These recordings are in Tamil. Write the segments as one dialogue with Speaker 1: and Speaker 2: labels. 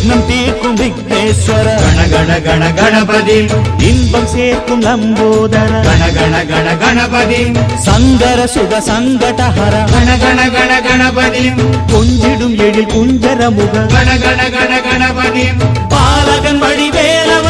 Speaker 1: விக்னம் தீர்க்கும் விக்னேஸ்வர
Speaker 2: கண கண கண கணபதி.
Speaker 3: இன்பம் சேர்க்கும் லம்போதர
Speaker 2: கண கண கண கணபதி.
Speaker 1: சங்கர சுக சங்கடஹர
Speaker 2: கண கண கண கணபதி.
Speaker 3: கொஞ்சிடும் எழில் குஞ்சர முக
Speaker 2: கண கண கண கணபதி.
Speaker 1: பாலகன் வடிவேலவன்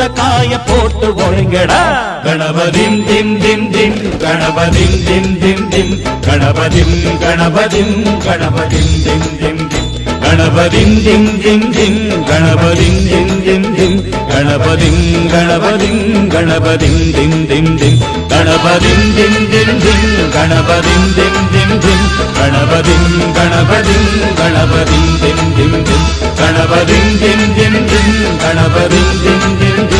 Speaker 1: சூறக்காய போட்டு ஒழுங்கடா. கணபதிம் திம் திம் திம் கணபதிம் திம் திம் திம் கணபதிம் கணபதிம் கணபதிம் திம் திம் திம். கணபதிம் திம் திம் திம் கணபதிம் திம் திம் திம் கணபதிம் கணபதிம் கணபதிம் திம் திம் திம் கணபதிம் திம் திம் திம் கணபதிம் திம் திம் திம் கணபதிம் கணபதிம் கணபதிம் திம் திம் திம் கணபதிம் திம் திம் திம் கணபதிம் திம் திம் திம் திம் திம் திம்